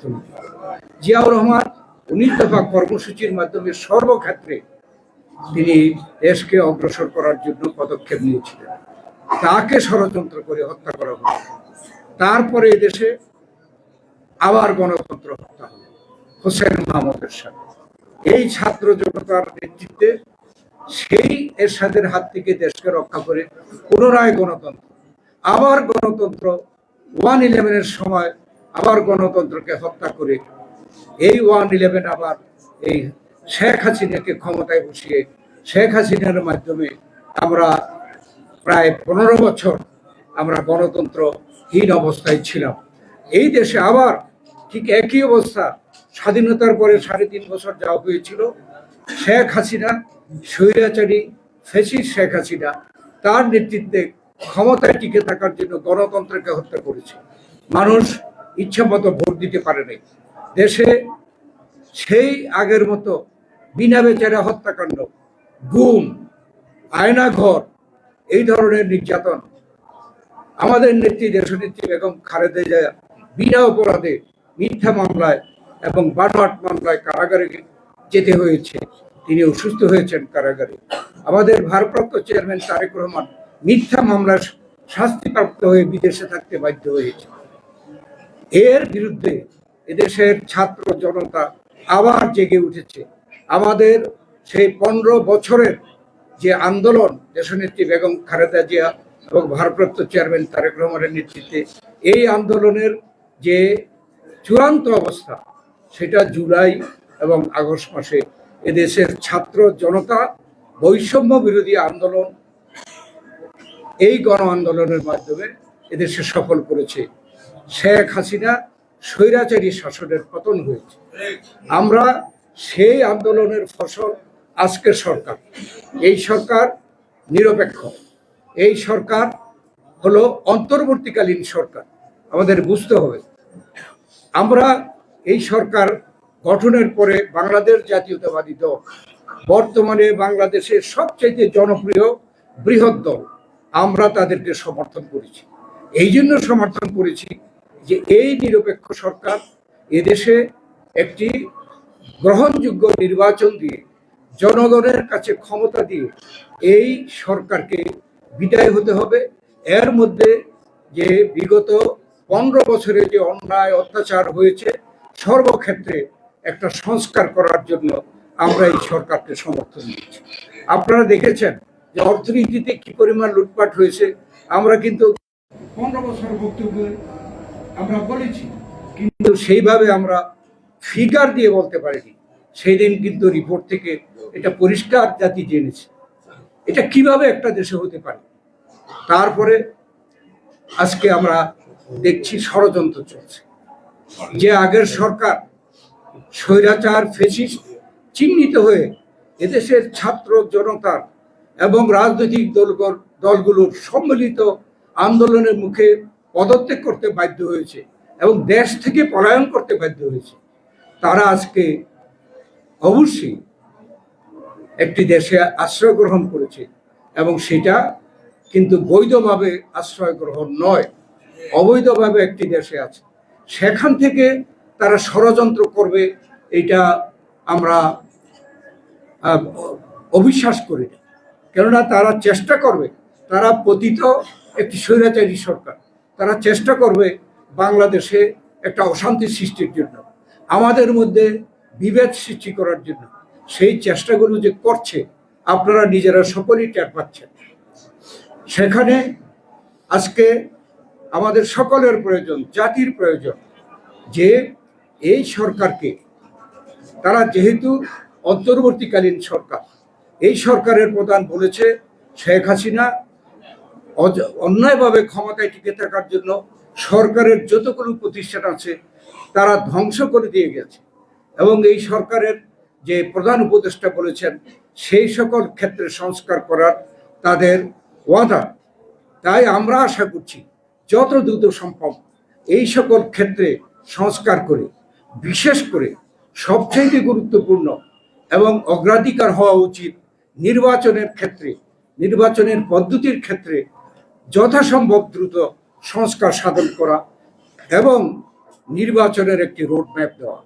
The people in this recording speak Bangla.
অর্থনীতি জিয়াউর রহমান উনিশ দফা কর্মসূচির মাধ্যমে সর্বক্ষেত্রে তিনি দেশকে অগ্রসর করার জন্য পদক্ষেপ নিয়েছিলেন। তাকে ষড়যন্ত্র করে হত্যা করা হলো। তারপরে এদেশে আবার গণতন্ত্র হত্যা হলো, হোসেন মাহমুদের সাথে। এই ছাত্র জনতার নেতৃত্বে সেই এরশাদের হাত থেকে দেশকে রক্ষা করে পুনরায় গণতন্ত্র, আবার গণতন্ত্র ওয়ান ইলেভেনের সময় আবার গণতন্ত্রকে হত্যা করে এই ওয়ান ইলেভেন আবার এই শেখ হাসিনাকে ক্ষমতায় বসিয়ে শেখ হাসিনার মাধ্যমে আমরা প্রায় পনেরো বছর আমরা গণতন্ত্রহীন অবস্থায় ছিলাম। এই দেশে আবার ঠিক একই অবস্থা, স্বাধীনতার পরে সাড়ে তিন বছর যাওয়া হয়েছিল, শেখ হাসিনা, স্বৈরাচারী, ফেসিস শেখ হাসিনা তার নেতৃত্বে ক্ষমতায় টিকে থাকার জন্য গণতন্ত্রকে হত্যা করেছে। মানুষ ইচ্ছা মতো ভোট দিতে পারে নাই। দেশে সেই আগের মতো বিনা বেচারা হত্যাকাণ্ড, গুম, আয়নাঘর, এই ধরনের নির্যাতন। আমাদের নেত্রী, দেশনেত্রী বেগম খালেদা জিয়া বিনা অপরাধে মিথ্যা মামলায় এবং বানোয়াট মামলায় কারাগারে যেতে হয়েছে। তিনি অসুস্থ হয়েছেন কারাগারে। আমাদের ভারপ্রাপ্ত চেয়ারম্যান তারেক রহমান মিথ্যা মামলার শাস্তিপ্রাপ্ত হয়ে বিদেশে থাকতে বাধ্য হয়েছে এর বিরুদ্ধে এদেশের ছাত্র জনতা আবার জেগে উঠেছে। আমাদের সেই পনেরো বছরের যে আন্দোলন, দেশনেত্রী বেগম খালেদা জিয়া এবং ভারপ্রাপ্ত চেয়ারম্যান তারেক রহমানের নেতৃত্বে, এই আন্দোলনের যে চূড়ান্ত অবস্থা, সেটা জুলাই এবং আগস্ট মাসে এদেশের ছাত্র জনতা বৈষম্য বিরোধী আন্দোলন, এই গণ আন্দোলনের মাধ্যমে এদেশে সফল করেছে। শেখ হাসিনা স্বৈরাচারী শাসনের পতন হয়েছে। আমরা সেই আন্দোলনের ফসল আজকের সরকার। এই সরকার নিরপেক্ষ। এই সরকার হলো অন্তর্বর্তীকালীন সরকার। আমাদের বুঝতে হবে। আমরা এই সরকার গঠনের পরে বাংলাদেশ জাতীয়তাবাদী দল, বর্তমানে বাংলাদেশের সবচেয়ে জনপ্রিয় বৃহৎ দল, আমরা তাদেরকে সমর্থন করেছি। এই জন্য সমর্থন করেছি যে এই নিরপেক্ষ সরকার এদেশে একটি গ্রহণযোগ্য নির্বাচন দিয়ে জনগণের কাছে ক্ষমতা দিয়ে এই সরকারকে বিদায় হতে হবে। এর মধ্যে যে বিগত পনেরো বছরে যে অন্যায়, অত্যাচার হয়েছে, সর্বক্ষেত্রে একটা সংস্কার করার জন্য আমরা এই সরকারকে সমর্থন দিচ্ছি। আপনারা দেখেছেন যে অর্থনীতিতে কি পরিমাণ লুটপাট হয়েছে। আমরা কিন্তু পনেরো বছর বক্তব্যে আমরা বলেছি, কিন্তু সেইভাবে আমরা ফিগার দিয়ে বলতে পারিনি। সেই দিন কিন্তু রিপোর্ট থেকে এটা পরিষ্কার জাতি জেনেছে। এটা কীভাবে একটা দেশে হতে পারে? তারপরে আজকে আমরা দেখছি ষড়যন্ত্র চলছে। যে আগের সরকার স্বৈরাচার ফেসিস চিহ্নিত হয়ে এদেশের ছাত্র জনতার এবং রাজনৈতিক দলগুলোর সম্মিলিত আন্দোলনের মুখে পদত্যাগ করতে বাধ্য হয়েছে এবং দেশ থেকে পলায়ন করতে বাধ্য হয়েছে। তারা আজকে অবশ্যই একটি দেশে আশ্রয় গ্রহণ করেছে এবং সেটা কিন্তু বৈধভাবে আশ্রয় গ্রহণ নয়, অবৈধভাবে একটি দেশে আছে। সেখান থেকে তারা ষড়যন্ত্র করবে, এটা আমরা অবিশ্বাস করি। কেননা তারা চেষ্টা করবে, তারা পতিত একটি স্বৈরাচারী সরকার। তারা চেষ্টা করবে বাংলাদেশে একটা অশান্তি সৃষ্টির জন্য, আমাদের মধ্যে বিভেদ সৃষ্টি করার জন্য। সেই চেষ্টাগুলো যে করছে, আপনারা নিজেরা সকলেই টের পাচ্ছেন। সেখানে আজকে আমাদের সকলের প্রয়োজন, জাতির প্রয়োজন, যে এই সরকারকে, তারা যেহেতু অন্তর্বর্তীকালীন সরকার, এই সরকারের প্রধান বলেছে শেখ হাসিনা অন্যায়ভাবে ক্ষমতায় টিকে থাকার জন্য সরকারের যতগুলো প্রতিষ্ঠান আছে, তারা ধ্বংস করে দিয়ে গেছে। এবং এই সরকারের যে প্রধান উপদেষ্টা বলেছেন, সেই সকল ক্ষেত্রে সংস্কার করার তাদের ওয়াদা। তাই আমরা আশা করছি, যত দ্রুত সম্ভব এই সকল ক্ষেত্রে সংস্কার করে, বিশেষ করে সবচেয়ে গুরুত্বপূর্ণ এবং অগ্রাধিকার হওয়া উচিত নির্বাচনের ক্ষেত্রে, নির্বাচনের পদ্ধতির ক্ষেত্রে যথাসম্ভব দ্রুত সংস্কার সাধন করা এবং নির্বাচনের একটি রোডম্যাপ দেওয়া।